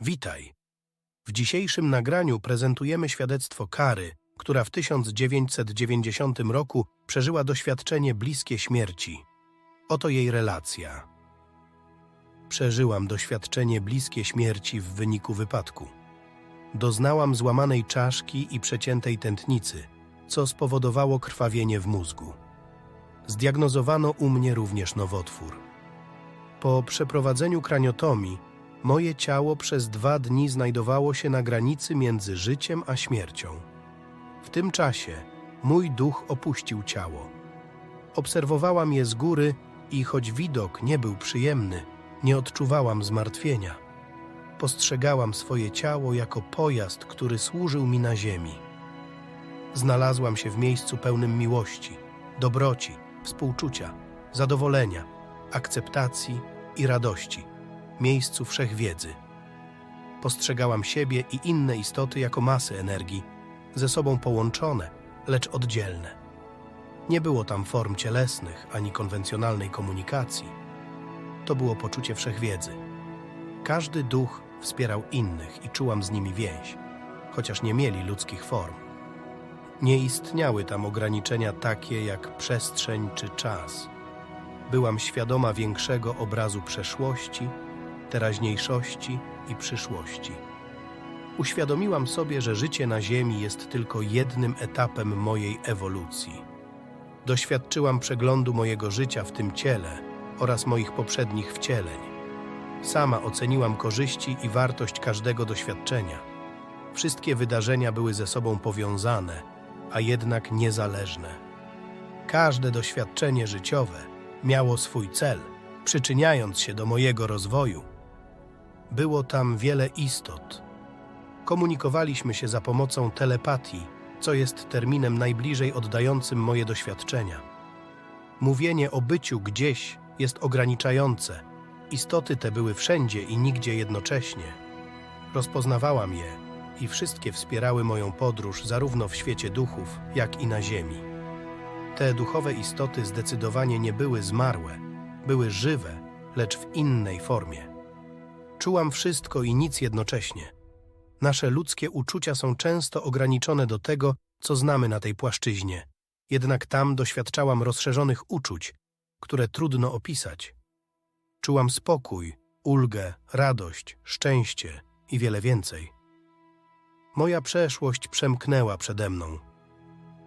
Witaj. W dzisiejszym nagraniu prezentujemy świadectwo Kary, która w 1990 roku przeżyła doświadczenie bliskie śmierci. Oto jej relacja. Przeżyłam doświadczenie bliskie śmierci w wyniku wypadku. Doznałam złamanej czaszki i przeciętej tętnicy, co spowodowało krwawienie w mózgu. Zdiagnozowano u mnie również nowotwór. Po przeprowadzeniu kraniotomii moje ciało przez dwa dni znajdowało się na granicy między życiem a śmiercią. W tym czasie mój duch opuścił ciało. Obserwowałam je z góry i choć widok nie był przyjemny, nie odczuwałam zmartwienia. Postrzegałam swoje ciało jako pojazd, który służył mi na ziemi. Znalazłam się w miejscu pełnym miłości, dobroci, współczucia, zadowolenia, akceptacji i radości, miejscu wszechwiedzy. Postrzegałam siebie i inne istoty jako masy energii, ze sobą połączone, lecz oddzielne. Nie było tam form cielesnych ani konwencjonalnej komunikacji. To było poczucie wszechwiedzy. Każdy duch wspierał innych i czułam z nimi więź, chociaż nie mieli ludzkich form. Nie istniały tam ograniczenia takie jak przestrzeń czy czas. Byłam świadoma większego obrazu przeszłości, teraźniejszości i przyszłości. Uświadomiłam sobie, że życie na Ziemi jest tylko jednym etapem mojej ewolucji. Doświadczyłam przeglądu mojego życia w tym ciele oraz moich poprzednich wcieleń. Sama oceniłam korzyści i wartość każdego doświadczenia. Wszystkie wydarzenia były ze sobą powiązane, a jednak niezależne. Każde doświadczenie życiowe miało swój cel, przyczyniając się do mojego rozwoju. Było tam wiele istot. Komunikowaliśmy się za pomocą telepatii, co jest terminem najbliżej oddającym moje doświadczenia. Mówienie o byciu gdzieś jest ograniczające. Istoty te były wszędzie i nigdzie jednocześnie. Rozpoznawałam je i wszystkie wspierały moją podróż zarówno w świecie duchów, jak i na ziemi. Te duchowe istoty zdecydowanie nie były zmarłe, były żywe, lecz w innej formie. Czułam wszystko i nic jednocześnie. Nasze ludzkie uczucia są często ograniczone do tego, co znamy na tej płaszczyźnie. Jednak tam doświadczałam rozszerzonych uczuć, które trudno opisać. Czułam spokój, ulgę, radość, szczęście i wiele więcej. Moja przeszłość przemknęła przede mną.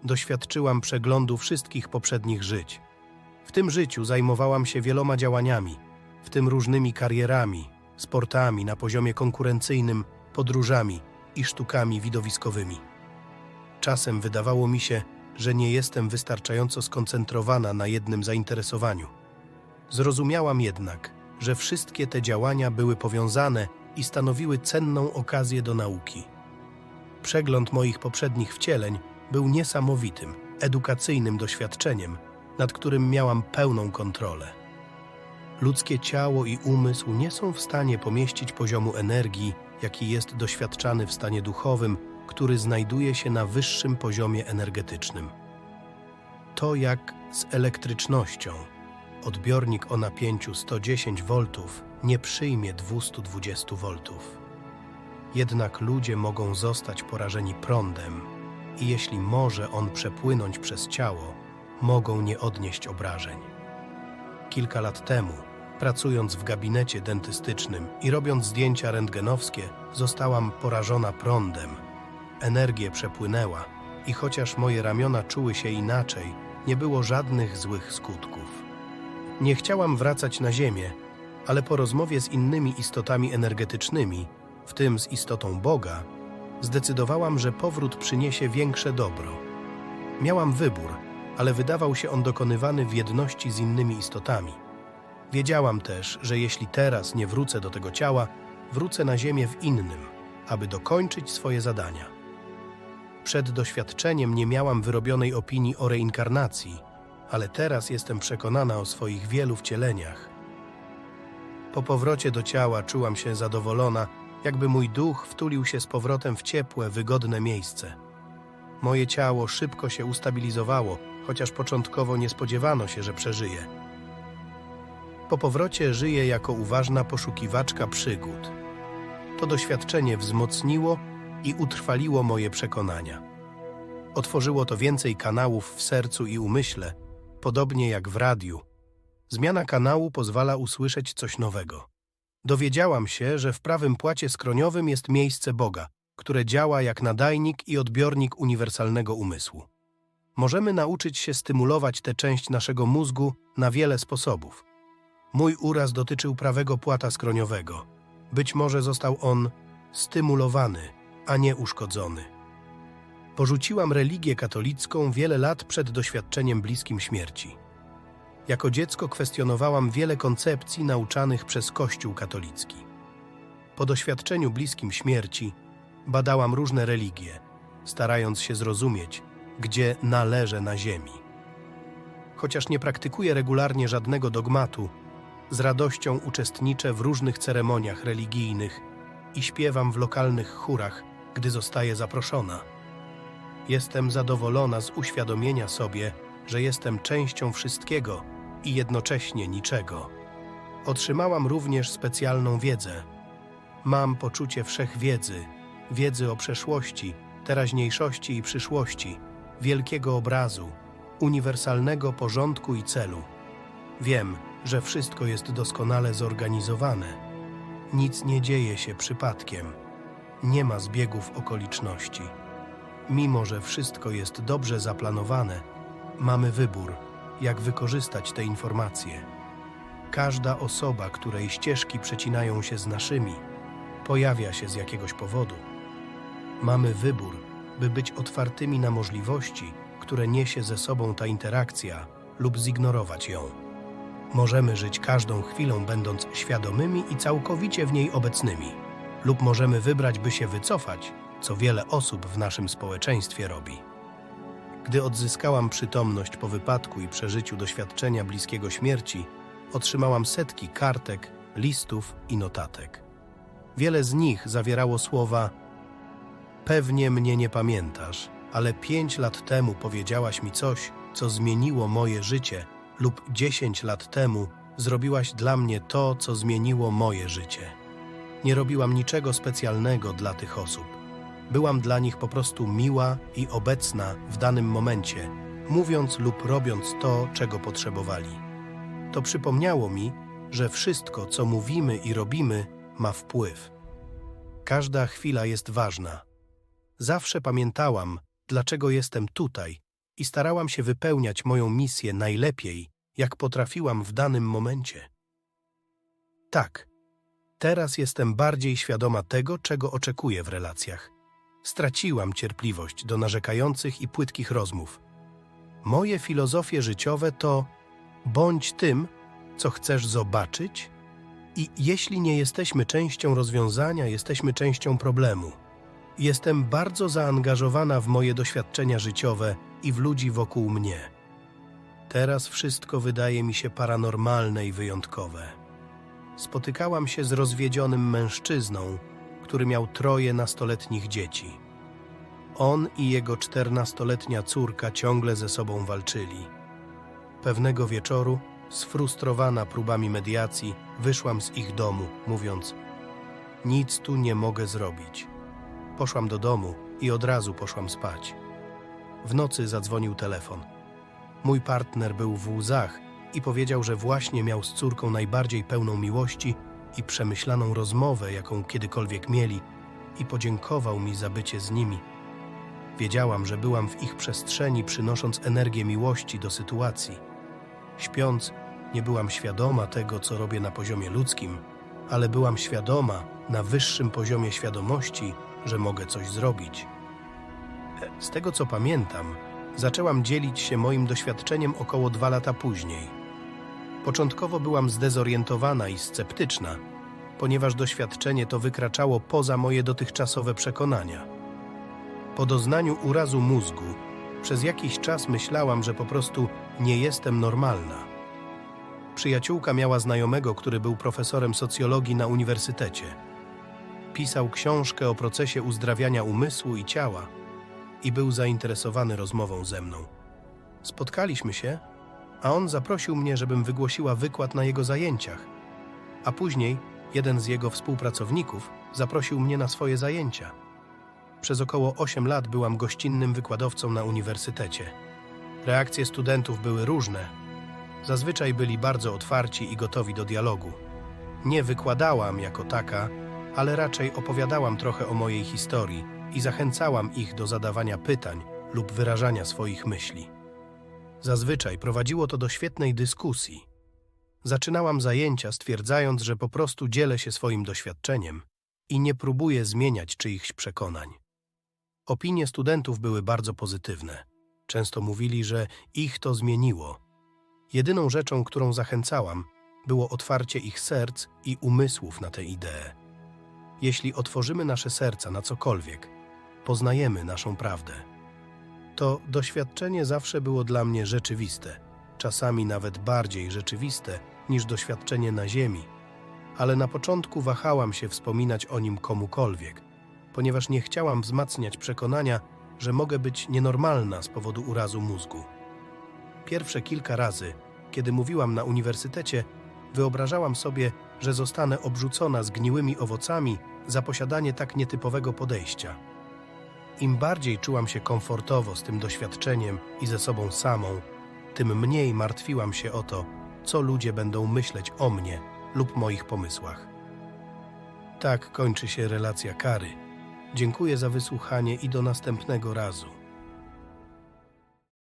Doświadczyłam przeglądu wszystkich poprzednich żyć. W tym życiu zajmowałam się wieloma działaniami, w tym różnymi karierami, sportami na poziomie konkurencyjnym, podróżami i sztukami widowiskowymi. Czasem wydawało mi się, że nie jestem wystarczająco skoncentrowana na jednym zainteresowaniu. Zrozumiałam jednak, że wszystkie te działania były powiązane i stanowiły cenną okazję do nauki. Przegląd moich poprzednich wcieleń był niesamowitym, edukacyjnym doświadczeniem, nad którym miałam pełną kontrolę. Ludzkie ciało i umysł nie są w stanie pomieścić poziomu energii, jaki jest doświadczany w stanie duchowym, który znajduje się na wyższym poziomie energetycznym. To jak z elektrycznością. Odbiornik o napięciu 110 V nie przyjmie 220 V. Jednak ludzie mogą zostać porażeni prądem i jeśli może on przepłynąć przez ciało, mogą nie odnieść obrażeń. Kilka lat temu, pracując w gabinecie dentystycznym i robiąc zdjęcia rentgenowskie, zostałam porażona prądem. Energię przepłynęła i chociaż moje ramiona czuły się inaczej, nie było żadnych złych skutków. Nie chciałam wracać na Ziemię, ale po rozmowie z innymi istotami energetycznymi, w tym z istotą Boga, zdecydowałam, że powrót przyniesie większe dobro. Miałam wybór, ale wydawał się on dokonywany w jedności z innymi istotami. Wiedziałam też, że jeśli teraz nie wrócę do tego ciała, wrócę na Ziemię w innym, aby dokończyć swoje zadania. Przed doświadczeniem nie miałam wyrobionej opinii o reinkarnacji, ale teraz jestem przekonana o swoich wielu wcieleniach. Po powrocie do ciała czułam się zadowolona, jakby mój duch wtulił się z powrotem w ciepłe, wygodne miejsce. Moje ciało szybko się ustabilizowało, chociaż początkowo nie spodziewano się, że przeżyję. Po powrocie żyję jako uważna poszukiwaczka przygód. To doświadczenie wzmocniło i utrwaliło moje przekonania. Otworzyło to więcej kanałów w sercu i umyśle, podobnie jak w radiu. Zmiana kanału pozwala usłyszeć coś nowego. Dowiedziałam się, że w prawym płacie skroniowym jest miejsce Boga, które działa jak nadajnik i odbiornik uniwersalnego umysłu. Możemy nauczyć się stymulować tę część naszego mózgu na wiele sposobów. Mój uraz dotyczył prawego płata skroniowego. Być może został on stymulowany, a nie uszkodzony. Porzuciłam religię katolicką wiele lat przed doświadczeniem bliskim śmierci. Jako dziecko kwestionowałam wiele koncepcji nauczanych przez Kościół katolicki. Po doświadczeniu bliskim śmierci badałam różne religie, starając się zrozumieć, gdzie należę na ziemi. Chociaż nie praktykuję regularnie żadnego dogmatu, z radością uczestniczę w różnych ceremoniach religijnych i śpiewam w lokalnych chórach, gdy zostaję zaproszona. Jestem zadowolona z uświadomienia sobie, że jestem częścią wszystkiego i jednocześnie niczego. Otrzymałam również specjalną wiedzę. Mam poczucie wszechwiedzy, wiedzy o przeszłości, teraźniejszości i przyszłości, wielkiego obrazu, uniwersalnego porządku i celu. Wiem, że wszystko jest doskonale zorganizowane. Nic nie dzieje się przypadkiem. Nie ma zbiegów okoliczności. Mimo, że wszystko jest dobrze zaplanowane, mamy wybór, jak wykorzystać te informacje. Każda osoba, której ścieżki przecinają się z naszymi, pojawia się z jakiegoś powodu. Mamy wybór, by być otwartymi na możliwości, które niesie ze sobą ta interakcja, lub zignorować ją. Możemy żyć każdą chwilą, będąc świadomymi i całkowicie w niej obecnymi, lub możemy wybrać, by się wycofać, co wiele osób w naszym społeczeństwie robi. Gdy odzyskałam przytomność po wypadku i przeżyciu doświadczenia bliskiego śmierci, otrzymałam setki kartek, listów i notatek. Wiele z nich zawierało słowa: Pewnie mnie nie pamiętasz, ale pięć lat temu powiedziałaś mi coś, co zmieniło moje życie, lub dziesięć lat temu zrobiłaś dla mnie to, co zmieniło moje życie. Nie robiłam niczego specjalnego dla tych osób. Byłam dla nich po prostu miła i obecna w danym momencie, mówiąc lub robiąc to, czego potrzebowali. To przypomniało mi, że wszystko, co mówimy i robimy, ma wpływ. Każda chwila jest ważna. Zawsze pamiętałam, dlaczego jestem tutaj i starałam się wypełniać moją misję najlepiej, jak potrafiłam w danym momencie. Tak, teraz jestem bardziej świadoma tego, czego oczekuję w relacjach. Straciłam cierpliwość do narzekających i płytkich rozmów. Moje filozofie życiowe to bądź tym, co chcesz zobaczyć, i jeśli nie jesteśmy częścią rozwiązania, jesteśmy częścią problemu. Jestem bardzo zaangażowana w moje doświadczenia życiowe i w ludzi wokół mnie. Teraz wszystko wydaje mi się paranormalne i wyjątkowe. Spotykałam się z rozwiedzionym mężczyzną, który miał troje nastoletnich dzieci. On i jego czternastoletnia córka ciągle ze sobą walczyli. Pewnego wieczoru, sfrustrowana próbami mediacji, wyszłam z ich domu, mówiąc: Nic tu nie mogę zrobić. Poszłam do domu i od razu poszłam spać. W nocy zadzwonił telefon. Mój partner był w łzach i powiedział, że właśnie miał z córką najbardziej pełną miłości i przemyślaną rozmowę, jaką kiedykolwiek mieli, i podziękował mi za bycie z nimi. Wiedziałam, że byłam w ich przestrzeni, przynosząc energię miłości do sytuacji. Śpiąc, nie byłam świadoma tego, co robię na poziomie ludzkim, ale byłam świadoma na wyższym poziomie świadomości, że mogę coś zrobić. Z tego co pamiętam, zaczęłam dzielić się moim doświadczeniem około dwa lata później. Początkowo byłam zdezorientowana i sceptyczna, ponieważ doświadczenie to wykraczało poza moje dotychczasowe przekonania. Po doznaniu urazu mózgu, przez jakiś czas myślałam, że po prostu nie jestem normalna. Przyjaciółka miała znajomego, który był profesorem socjologii na uniwersytecie. Pisał książkę o procesie uzdrawiania umysłu i ciała i był zainteresowany rozmową ze mną. Spotkaliśmy się, a on zaprosił mnie, żebym wygłosiła wykład na jego zajęciach. A później jeden z jego współpracowników zaprosił mnie na swoje zajęcia. Przez około 8 lat byłam gościnnym wykładowcą na uniwersytecie. Reakcje studentów były różne. Zazwyczaj byli bardzo otwarci i gotowi do dialogu. Nie wykładałam jako taka, ale raczej opowiadałam trochę o mojej historii i zachęcałam ich do zadawania pytań lub wyrażania swoich myśli. Zazwyczaj prowadziło to do świetnej dyskusji. Zaczynałam zajęcia stwierdzając, że po prostu dzielę się swoim doświadczeniem i nie próbuję zmieniać czyichś przekonań. Opinie studentów były bardzo pozytywne. Często mówili, że ich to zmieniło. Jedyną rzeczą, którą zachęcałam, było otwarcie ich serc i umysłów na tę ideę. Jeśli otworzymy nasze serca na cokolwiek, poznajemy naszą prawdę. To doświadczenie zawsze było dla mnie rzeczywiste, czasami nawet bardziej rzeczywiste niż doświadczenie na Ziemi, ale na początku wahałam się wspominać o nim komukolwiek, ponieważ nie chciałam wzmacniać przekonania, że mogę być nienormalna z powodu urazu mózgu. Pierwsze kilka razy, kiedy mówiłam na uniwersytecie, wyobrażałam sobie, że zostanę obrzucona zgniłymi owocami za posiadanie tak nietypowego podejścia. Im bardziej czułam się komfortowo z tym doświadczeniem i ze sobą samą, tym mniej martwiłam się o to, co ludzie będą myśleć o mnie lub moich pomysłach. Tak kończy się relacja kary. Dziękuję za wysłuchanie i do następnego razu.